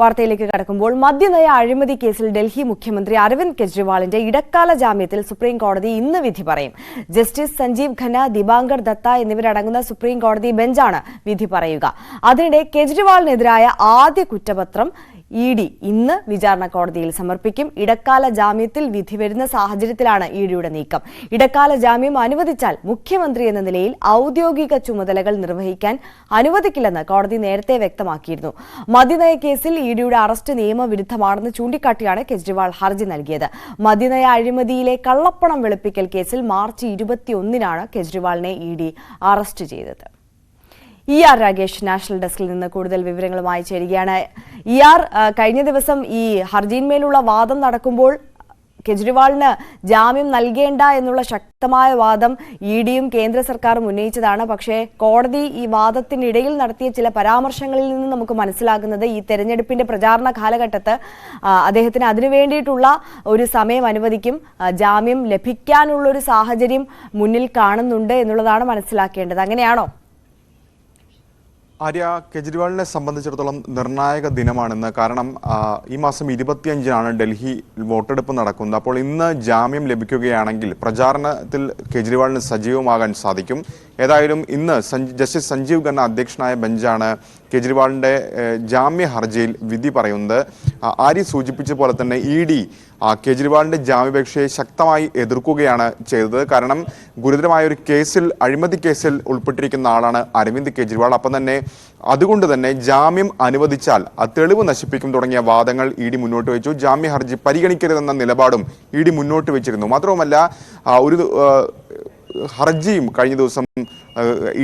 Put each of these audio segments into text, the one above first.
വാർത്തയിലേക്ക് കടക്കുമ്പോൾ മദ്യനയ അഴിമതി കേസിൽ ഡൽഹി മുഖ്യമന്ത്രി അരവിന്ദ് കെജ്രിവാളിന്റെ ഇടക്കാല ജാമ്യത്തിൽ സുപ്രീം കോടതി ഇന്ന് വിധി പറയും. ജസ്റ്റിസ് സഞ്ജീവ് ഖന്ന ദിബാങ്കർ ദത്ത എന്നിവരടങ്ങുന്ന സുപ്രീം കോടതി ബെഞ്ചാണ് വിധി പറയുക. അതിനിടെ കെജ്രിവാളിനെതിരായ ആദ്യ കുറ്റപത്രം ഇ ഡി ഇന്ന് വിചാരണ കോടതിയിൽ സമർപ്പിക്കും. ഇടക്കാല ജാമ്യത്തിൽ വിധി വരുന്ന സാഹചര്യത്തിലാണ് ഇ ഡിയുടെ നീക്കം. ഇടക്കാല ജാമ്യം അനുവദിച്ചാൽ മുഖ്യമന്ത്രി എന്ന നിലയിൽ ഔദ്യോഗിക ചുമതലകൾ നിർവഹിക്കാൻ അനുവദിക്കില്ലെന്ന് കോടതി നേരത്തെ വ്യക്തമാക്കിയിരുന്നു. മദ്യനയ കേസിൽ ഇ ഡിയുടെ അറസ്റ്റ് നിയമവിരുദ്ധമാണെന്ന് ചൂണ്ടിക്കാട്ടിയാണ് കെജ്രിവാൾ ഹർജി നൽകിയത്. മദ്യനയ അഴിമതിയിലെ കള്ളപ്പണം വെളുപ്പിക്കൽ കേസിൽ മാർച്ച് ഇരുപത്തിയൊന്നിനാണ് കെജ്രിവാളിനെ ഇ ഡി അറസ്റ്റ് ചെയ്തത്. ഇ ആർ രാഗേഷ് നാഷണൽ ഡെസ്കിൽ നിന്ന് കൂടുതൽ വിവരങ്ങളുമായി ചേരുകയാണ്. ഇ ആർ കഴിഞ്ഞ ദിവസം ഈ ഹർജിയിന്മേലുള്ള വാദം നടക്കുമ്പോൾ കെജ്രിവാളിന് ജാമ്യം നൽകേണ്ട എന്നുള്ള ശക്തമായ വാദം ഇ ഡിയും കേന്ദ്ര സർക്കാരും ഉന്നയിച്ചതാണ്. പക്ഷേ കോടതി ഈ വാദത്തിനിടയിൽ നടത്തിയ ചില പരാമർശങ്ങളിൽ നിന്ന് നമുക്ക് മനസ്സിലാകുന്നത് ഈ തെരഞ്ഞെടുപ്പിന്റെ പ്രചാരണ കാലഘട്ടത്ത് അദ്ദേഹത്തിന് അതിനു വേണ്ടിയിട്ടുള്ള ഒരു സമയം അനുവദിക്കും ജാമ്യം ലഭിക്കാനുള്ള ഒരു സാഹചര്യം മുന്നിൽ കാണുന്നുണ്ട് എന്നുള്ളതാണ് മനസ്സിലാക്കേണ്ടത്. അങ്ങനെയാണോ? ആര്യ കെജ്രിവാളിനെ സംബന്ധിച്ചിടത്തോളം നിർണായക ദിനമാണെന്ന്. കാരണം ഈ മാസം ഇരുപത്തിയഞ്ചിനാണ് ഡൽഹി വോട്ടെടുപ്പ് നടക്കുന്നത്. അപ്പോൾ ഇന്ന് ജാമ്യം ലഭിക്കുകയാണെങ്കിൽ പ്രചാരണത്തിൽ കെജ്രിവാളിന് സജീവമാകാൻ സാധിക്കും. ഏതായാലും ഇന്ന് ജസ്റ്റിസ് സഞ്ജീവ് ഖന്ന അധ്യക്ഷനായ ബെഞ്ചാണ് കെജ്രിവാളിന്റെ ജാമ്യ ഹർജിയിൽ വിധി പറയുന്നത്. ആര്യ സൂചിപ്പിച്ച പോലെ തന്നെ ഇ ഡി കേജ്രിവാളിന്റെ ജാമ്യാപേക്ഷയെ ശക്തമായി എതിർക്കുകയാണ് ചെയ്തത്. കാരണം ഗുരുതരമായ ഒരു കേസിൽ അഴിമതി കേസിൽ ഉൾപ്പെട്ടിരിക്കുന്ന ആളാണ് അരവിന്ദ് കേജ്രിവാൾ. അപ്പം തന്നെ അതുകൊണ്ട് തന്നെ ജാമ്യം അനുവദിച്ചാൽ ആ തെളിവ് നശിപ്പിക്കും തുടങ്ങിയ വാദങ്ങൾ ഇ ഡി മുന്നോട്ട് വെച്ചു. ജാമ്യ ഹർജി പരിഗണിക്കരുതെന്ന നിലപാടും ഇ ഡി മുന്നോട്ട് വെച്ചിരുന്നു. മാത്രവുമല്ല ഒരു ഹർജിയും കഴിഞ്ഞ ദിവസം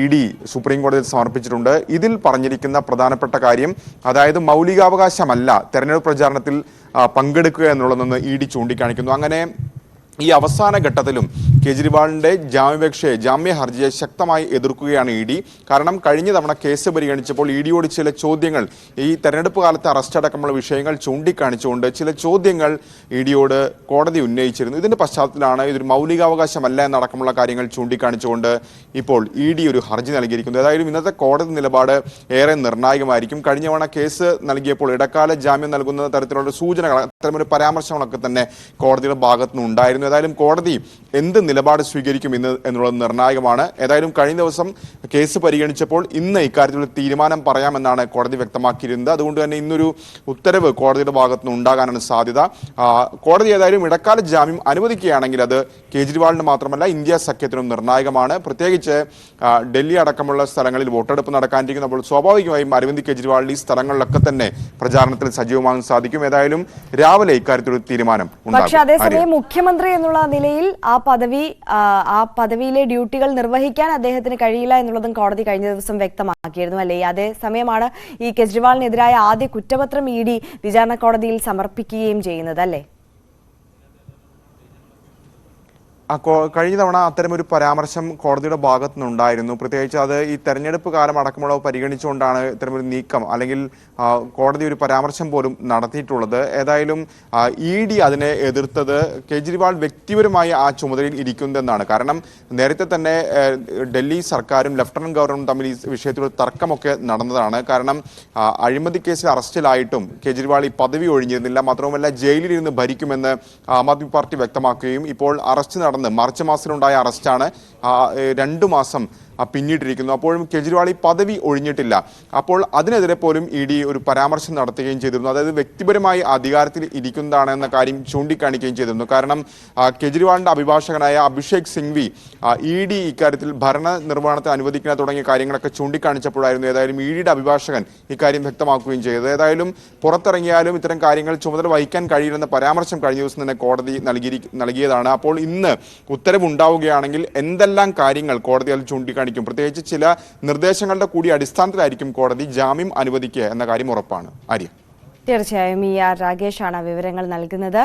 ഇ ഡി സുപ്രീം കോടതിയിൽ സമർപ്പിച്ചിട്ടുണ്ട്. ഇതിൽ പറഞ്ഞിരിക്കുന്ന പ്രധാനപ്പെട്ട കാര്യം അതായത് മൗലികാവകാശമല്ല തെരഞ്ഞെടുപ്പ് പ്രചാരണത്തിൽ പങ്കെടുക്കുക എന്നുള്ളതെന്ന് ഇ ഡി ചൂണ്ടിക്കാണിക്കുന്നു. അങ്ങനെ ഈ അവസാന ഘട്ടത്തിലും കെജ്രിവാളിന്റെ ജാമ്യാപേക്ഷയെ ജാമ്യ ഹർജിയെ ശക്തമായി എതിർക്കുകയാണ് ഇ ഡി. കാരണം കഴിഞ്ഞ തവണ കേസ് പരിഗണിച്ചപ്പോൾ ഇ ഡിയോട് ചില ചോദ്യങ്ങൾ ഈ തെരഞ്ഞെടുപ്പ് കാലത്തെ അറസ്റ്റ് അടക്കമുള്ള വിഷയങ്ങൾ ചൂണ്ടിക്കാണിച്ചുകൊണ്ട് ചില ചോദ്യങ്ങൾ ഇ ഡിയോട് കോടതി ഉന്നയിച്ചിരുന്നു. ഇതിന്റെ പശ്ചാത്തലത്തിലാണ് ഇതൊരു മൗലികാവകാശമല്ല എന്നടക്കമുള്ള കാര്യങ്ങൾ ചൂണ്ടിക്കാണിച്ചുകൊണ്ട് ഇപ്പോൾ ഇ ഡി ഒരു ഹർജി നൽകിയിരിക്കുന്നത്. ഏതായാലും ഇന്നത്തെ കോടതി നിലപാട് ഏറെ നിർണായകമായിരിക്കും. കഴിഞ്ഞ തവണ കേസ് നൽകിയപ്പോൾ ഇടക്കാല ജാമ്യം നൽകുന്ന തരത്തിലുള്ള സൂചനകൾ അത്തരമൊരു പരാമർശങ്ങളൊക്കെ തന്നെ കോടതിയുടെ ഭാഗത്തു നിന്ന് ഉണ്ടായിരുന്നു. ഏതായാലും കോടതി എന്ത് നിലപാട് സ്വീകരിക്കും ഇന്ന് എന്നുള്ളത് നിർണായകമാണ്. ഏതായാലും കഴിഞ്ഞ ദിവസം കേസ് പരിഗണിച്ചപ്പോൾ ഇന്ന് ഇക്കാര്യത്തിൽ ഒരു തീരുമാനം പറയാമെന്നാണ് കോടതി വ്യക്തമാക്കിയിരുന്നത്. അതുകൊണ്ട് തന്നെ ഇന്നൊരു ഉത്തരവ് കോടതിയുടെ ഭാഗത്തു നിന്ന് ഉണ്ടാകാനാണ് സാധ്യത. കോടതി ഏതായാലും ഇടക്കാല ജാമ്യം അനുവദിക്കുകയാണെങ്കിൽ അത് കേജ്രിവാളിന് മാത്രമല്ല ഇന്ത്യ സഖ്യത്തിനും നിർണായകമാണ്. പ്രത്യേകിച്ച് ഡൽഹി അടക്കമുള്ള സ്ഥലങ്ങളിൽ വോട്ടെടുപ്പ് നടക്കാനിരിക്കുന്നപ്പോൾ സ്വാഭാവികമായും അരവിന്ദ് കെജ്രിവാളിൽ ഈ സ്ഥലങ്ങളിലൊക്കെ തന്നെ പ്രചാരണത്തിൽ സജീവമാകാൻ സാധിക്കും. ഏതായാലും രാവിലെ ഇക്കാര്യത്തിൽ ഒരു തീരുമാനം പക്ഷെ. അതേസമയം മുഖ്യമന്ത്രി എന്നുള്ള നിലയിൽ ആ പദവി ആ, ആ പദവിയിലെ ഡ്യൂട്ടികൾ നിർവഹിക്കാൻ അദ്ദേഹത്തിന് കഴിയില്ല എന്നുള്ളതും കോടതി കഴിഞ്ഞ ദിവസം വ്യക്തമാക്കിയിരുന്നു അല്ലേ അതേ സമയമാണ് ഈ കെജ്രിവാളിനെതിരായ ആദ്യ കുറ്റപത്രം ഇ ഡി വിചാരണ കോടതിയിൽ സമർപ്പിക്കുകയും ചെയ്യുന്നത് അല്ലേ ആ, കോ- കഴിഞ്ഞ തവണ അത്തരമൊരു പരാമർശം കോടതിയുടെ ഭാഗത്തു നിന്നുണ്ടായിരുന്നു. പ്രത്യേകിച്ച് അത് ഈ തെരഞ്ഞെടുപ്പ് കാലം അടക്കമുള്ളവ പരിഗണിച്ചുകൊണ്ടാണ് ഇത്തരമൊരു നീക്കം അല്ലെങ്കിൽ കോടതി ഒരു പരാമർശം പോലും നടത്തിയിട്ടുള്ളത്. ഏതായാലും ഇ ഡി അതിനെ എതിർത്തത് കേജ്രിവാൾ വ്യക്തിപരമായി ആ ചുമതലയിൽ ഇരിക്കുന്നതെന്നാണ് കാരണം നേരത്തെ തന്നെ ഡൽഹി സർക്കാരും ലഫ്റ്റനന്റ് ഗവർണറും തമ്മിൽ ഈ വിഷയത്തിൽ തർക്കമൊക്കെ നടന്നതാണ്. കാരണം അഴിമതി കേസിൽ അറസ്റ്റിലായിട്ടും കേജ്രിവാൾ ഈ പദവി ഒഴിഞ്ഞിരുന്നില്ല. മാത്രവുമല്ല ജയിലിലിരുന്ന് ഭരിക്കുമെന്ന് ആം ആദ്മി പാർട്ടി വ്യക്തമാക്കുകയും ഇപ്പോൾ അറസ്റ്റ് നടന്ന് മാർച്ച് മാസത്തിലുണ്ടായ അറസ്റ്റാണ്. രണ്ടു മാസം പിന്നിട്ടിരിക്കുന്നു. അപ്പോഴും കെജ്രിവാൾ ഈ പദവി ഒഴിഞ്ഞിട്ടില്ല. അപ്പോൾ അതിനെതിരെ പോലും ഇ ഡി ഒരു പരാമർശം നടത്തുകയും ചെയ്തിരുന്നു. അതായത് വ്യക്തിപരമായി അധികാരത്തിൽ ഇരിക്കുന്നതാണ് എന്ന കാര്യം ചൂണ്ടിക്കാണിക്കുകയും ചെയ്തിരുന്നു. കാരണം കെജ്രിവാളിന്റെ അഭിഭാഷകനായ അഭിഷേക് സിംഗ്വി ഇ ഡി ഇക്കാര്യത്തിൽ ഭരണ നിർവഹണത്തെ അനുവദിക്കുന്ന തുടങ്ങിയ കാര്യങ്ങളൊക്കെ ചൂണ്ടിക്കാണിച്ചപ്പോഴായിരുന്നു ഏതായാലും ഇ ഡിയുടെ അഭിഭാഷകൻ ഇക്കാര്യം വ്യക്തമാക്കുകയും ചെയ്തത്. ഏതായാലും പുറത്തിറങ്ങിയാലും ഇത്തരം കാര്യങ്ങൾ ചുമതല വഹിക്കാൻ കഴിയില്ലെന്ന പരാമർശം കഴിഞ്ഞ ദിവസം തന്നെ കോടതി നൽകി നൽകിയതാണ്. അപ്പോൾ ഇന്ന് ഉത്തരവുണ്ടാവുകയാണെങ്കിൽ എന്തെല്ലാം കാര്യങ്ങൾ കോടതി അതിൽ ചൂണ്ടിക്കാണിക്കും പ്രത്യേകിച്ച് ചില നിർദ്ദേശങ്ങളുടെ കൂടി അടിസ്ഥാനത്തിലായിരിക്കും കോടതി ജാമ്യം അനുവദിക്കുക എന്ന കാര്യം ഉറപ്പാണ്. ആര്യ? തീർച്ചയായും ഇ ആർ രാകേഷാണ് വിവരങ്ങൾ നൽകുന്നത്.